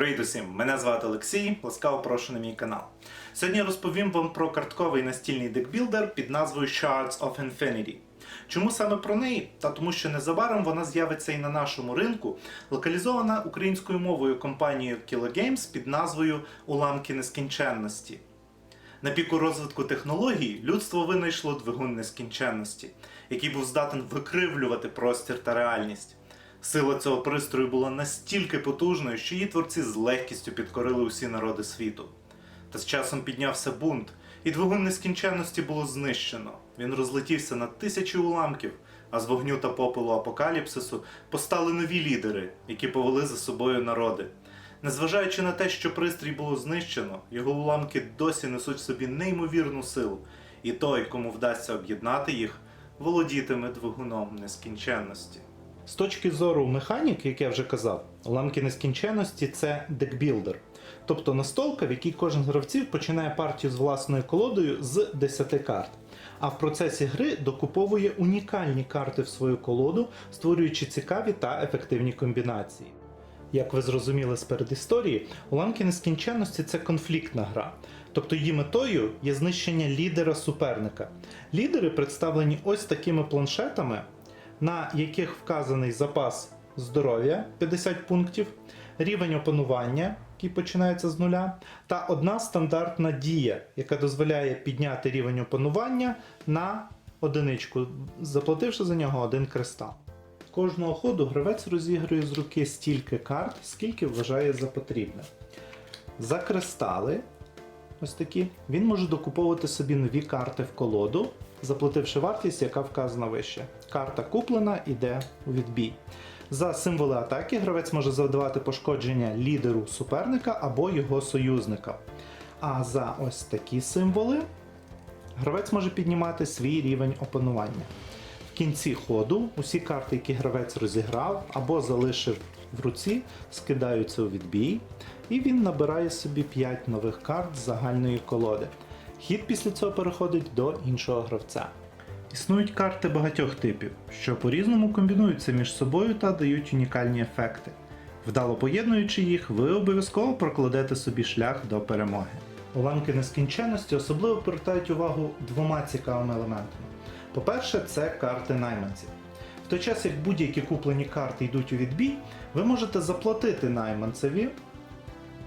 Привіт усім! Мене звати Олексій. Ласкаво прошу на мій канал. Сьогодні розповім вам про картковий настільний декбілдер під назвою Shards of Infinity. Чому саме про неї? Та тому, що незабаром вона з'явиться і на нашому ринку, локалізована українською мовою компанією Kilo Games під назвою Уламки нескінченності. На піку розвитку технологій людство винайшло двигун нескінченності, який був здатен викривлювати простір та реальність. Сила цього пристрою була настільки потужною, що її творці з легкістю підкорили усі народи світу. Та з часом піднявся бунт, і двигун нескінченності було знищено. Він розлетівся на тисячі уламків, а з вогню та попелу апокаліпсису постали нові лідери, які повели за собою народи. Незважаючи на те, що пристрій було знищено, його уламки досі несуть в собі неймовірну силу, і той, кому вдасться об'єднати їх, володітиме двигуном нескінченності. З точки зору механіки, як я вже казав, уламки нескінченності це декбілдер. Тобто настолка, в якій кожен з гравців починає партію з власною колодою з 10 карт. А в процесі гри докуповує унікальні карти в свою колоду, створюючи цікаві та ефективні комбінації. Як ви зрозуміли з передісторії, уламки нескінченності це конфліктна гра. Тобто її метою є знищення лідера суперника. Лідери представлені ось такими планшетами, на яких вказаний запас здоров'я 50 пунктів, рівень опанування, який починається з нуля, та одна стандартна дія, яка дозволяє підняти рівень опанування на одиничку, заплативши за нього один кристал. Кожного ходу гравець розігрує з руки стільки карт, скільки вважає за потрібне. За кристали, ось такі, він може докуповувати собі нові карти в колоду, заплативши вартість, яка вказана вище. Карта куплена, йде у відбій. За символи атаки гравець може завдавати пошкодження лідеру суперника або його союзника. А за ось такі символи гравець може піднімати свій рівень опанування. В кінці ходу усі карти, які гравець розіграв або залишив в руці, скидаються у відбій, і він набирає собі 5 нових карт з загальної колоди. Хід після цього переходить до іншого гравця. Існують карти багатьох типів, що по-різному комбінуються між собою та дають унікальні ефекти. Вдало поєднуючи їх, ви обов'язково прокладете собі шлях до перемоги. Уламки нескінченності особливо привертають увагу двома цікавими елементами. По-перше, це карти найманців. В той час, як будь-які куплені карти йдуть у відбій, ви можете заплатити найманцеві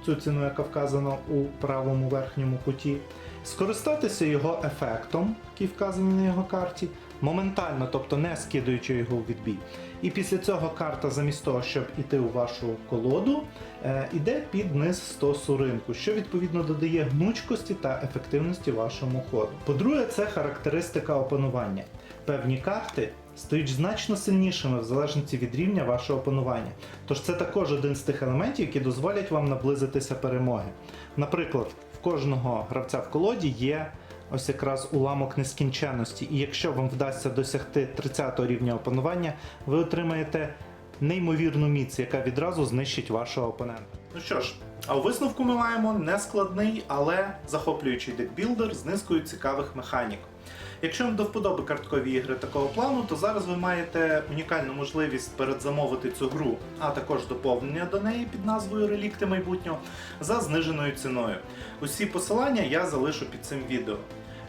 цю ціну, яка вказана у правому верхньому куті, скористатися його ефектом, який вказаний на його карті, моментально, тобто не скидуючи його у відбій. І після цього карта, замість того, щоб іти у вашу колоду, е, іде під низ стосу ринку, що відповідно додає гнучкості та ефективності вашому ходу. По-друге, це характеристика опанування. Певні карти стають значно сильнішими в залежності від рівня вашого опанування. Тож це також один з тих елементів, які дозволять вам наблизитися перемоги. Наприклад, кожного гравця в колоді є ось якраз уламок нескінченності, і якщо вам вдасться досягти 30 рівня опанування, ви отримаєте неймовірну міць, яка відразу знищить вашого опонента. Ну що ж, а у висновку ми маємо нескладний, але захоплюючий декбілдер з низкою цікавих механік. Якщо вам до вподоби карткові ігри такого плану, то зараз ви маєте унікальну можливість передзамовити цю гру, а також доповнення до неї під назвою Релікти майбутнього за зниженою ціною. Усі посилання я залишу під цим відео.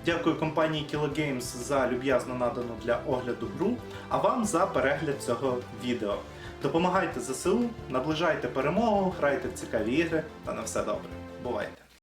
Дякую компанії Kilo Games за люб'язно надану для огляду гру, а вам за перегляд цього відео. Допомагайте ЗСУ, наближайте перемогу, грайте в цікаві ігри та на все добре. Бувайте!